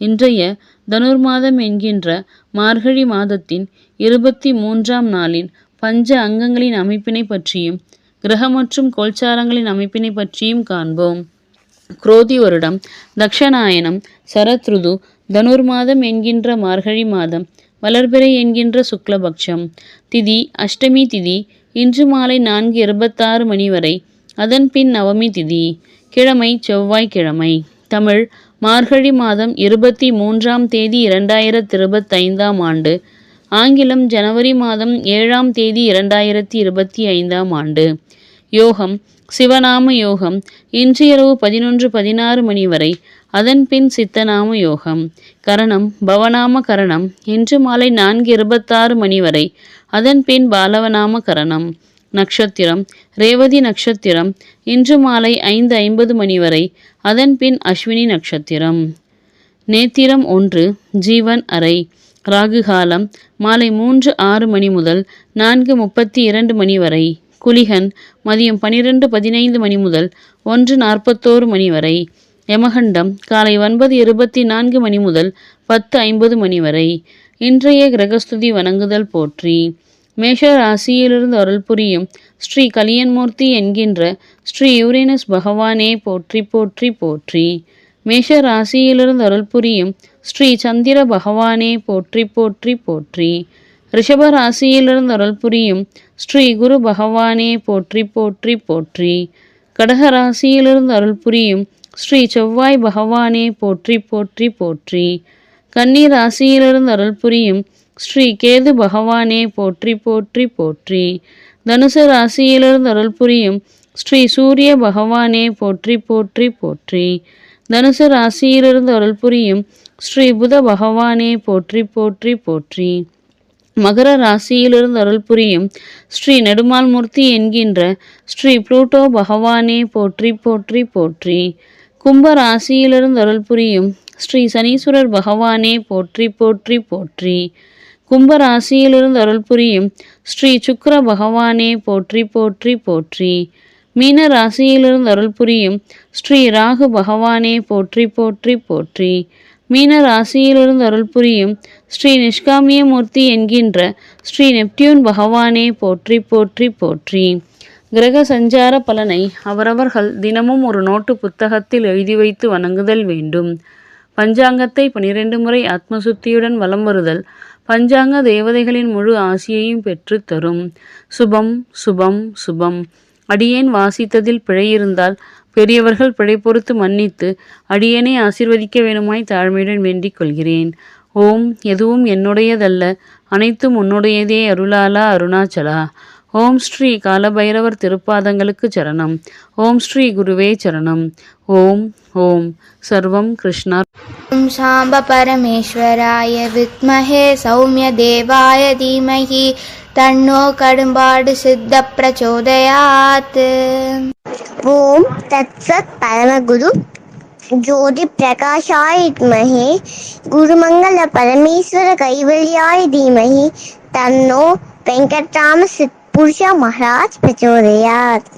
இன்றைய தனுர்மாதம் என்கின்ற மார்கழி மாதத்தின் இருபத்தி மூன்றாம் நாளின் பஞ்ச அங்கங்களின் அமைப்பினை பற்றியும் கிரக மற்றும் கோல்சாரங்களின் அமைப்பினை பற்றியும் காண்போம். குரோதி வருடம் தக்ஷநாயனம் சரத்ருது தனுர்மாதம் என்கின்ற மார்கழி மாதம் வளர்பிறை என்கின்ற சுக்லபக்ஷம். திதி அஷ்டமி திதி இன்று மாலை நான்கு இருபத்தாறு மணி வரை அதன் பின் நவமி திதி கிழமை செவ்வாய்க்கிழமை. தமிழ் மார்கழி மாதம் இருபத்தி மூன்றாம் தேதி இரண்டாயிரத்தி இருபத்தைந்தாம் ஆண்டு ஆங்கிலம் ஜனவரி மாதம் ஏழாம் தேதி இரண்டாயிரத்தி இருபத்தி ஐந்தாம் ஆண்டு. யோகம் சிவநாம யோகம் இன்று இரவு பதினொன்று பதினாறு மணி வரை அதன் பின் சித்தநாம யோகம். கரணம் பவநாம கரணம் இன்று மாலை நான்கு இருபத்தாறு மணி வரை அதன் பின் பாலவநாம கரணம். நட்சத்திரம் ரேவதி நட்சத்திரம் இன்று மாலை ஐந்து ஐம்பது மணி வரை அதன் பின் அஸ்வினி நட்சத்திரம். நேத்திரம் ஒன்று ஜீவன் அறை ராகுகாலம் மாலை மூன்று ஆறு மணி முதல் நான்கு முப்பத்தி இரண்டு மணி வரை குலிகன் மதியம் பனிரெண்டு பதினைந்து மணி முதல் ஒன்று நாற்பத்தோரு மணி வரை யமகண்டம் காலை ஒன்பது இருபத்தி நான்கு மணி முதல் பத்து ஐம்பது மணி வரை இன்றைய கிரகஸ்துதி வணங்குதல் போற்றி. மேஷ ராசியிலிருந்து அருள் புரியும். ஸ்ரீ கலியன்மூர்த்தி என்கின்ற ஸ்ரீ யூரேனஸ் பகவானே போற்றி போற்றி போற்றி. மேஷ ராசியிலிருந்து அருள் புரியும். ஸ்ரீ சந்திர பகவானே போற்றி போற்றி போற்றி. ரிஷப ராசியிலிருந்து அருள் புரியும். ஸ்ரீ குரு பகவானே போற்றி போற்றி போற்றி. கடக ராசியிலிருந்து அருள் புரியும். ஸ்ரீ செவ்வாய் பகவானே போற்றி போற்றி போற்றி. கன்னி ராசியிலிருந்து அருள் புரியும். ஸ்ரீ கேது பகவானே போற்றி போற்றி போற்றி. தனுசு ராசியிலிருந்து அருள் புரியும் ஸ்ரீ சூரிய பகவானே போற்றி போற்றி போற்றி. தனுசு ராசியிலிருந்து அருள் புரியும் ஸ்ரீ புத பகவானே போற்றி போற்றி போற்றி. மகர ராசியிலிருந்து அருள் புரியும் ஸ்ரீ நெடுமால்மூர்த்தி என்கின்ற ஸ்ரீ புளூட்டோ பகவானே போற்றி போற்றி போற்றி. கும்ப ராசியிலிருந்து அருள் புரியும் ஸ்ரீ சனீஸ்வரர் பகவானே போற்றி போற்றி போற்றி. கும்பராசியிலிருந்து அருள் புரியும் ஸ்ரீ சுக்கர பகவானே போற்றி போற்றி போற்றி. மீன ராசியிலிருந்து அருள் புரியும் ஸ்ரீ ராகு பகவானே போற்றி போற்றி போற்றி. மீன ராசியிலிருந்து அருள் புரியும் ஸ்ரீ நிஷ்காமிய மூர்த்தி என்கின்ற ஸ்ரீ நெப்டியூன் பகவானே போற்றி போற்றி போற்றி. கிரக சஞ்சார பலனை அவரவர்கள் தினமும் ஒரு நோட்டு புத்தகத்தில் எழுதி வைத்து வணங்குதல் வேண்டும். பஞ்சாங்கத்தை பனிரெண்டு முறை ஆத்மசுத்தியுடன் வலம் வருதல் பஞ்சாங்க தேவதைகளின் முழு ஆசியையும் பெற்று தரும். சுபம் சுபம் சுபம். அடியேன் வாசித்ததில் பிழை இருந்தால் பெரியவர்கள் பிழை பொறுத்து மன்னித்து அடியேனை ஆசிர்வதிக்க வேணுமாய் தாழ்மையுடன் வேண்டிக் கொள்கிறேன். ஓம் எதுவும் என்னுடையதல்ல. அனைத்தும் உன்னுடையதே அருளாலா அருணாச்சலா. ஓம் ஸ்ரீ காலபைரவர் திருப்பாதங்களுக்கு சரணம். ஓம் ஸ்ரீ குருவே சரணம். ஓம் ஓம். சர்வம் கிருஷ்ணர் ஓம் சாம்ப பரமேஸ்வராய வித்மஹே சௌமிய தேவாய தீமஹி. தன்னோ கடும்பாடு சித்த பிரச்சோதயாத். ஓம் தத்சத் பரமகுரு ஜோதி பிரகாஷாய வித்மஹே குருமங்கல பரமேஸ்வர கைவல்யாய தீமஹி. தன்னோ வெங்கட்ராம சித்த पुरुषा महाराज पिचोरियात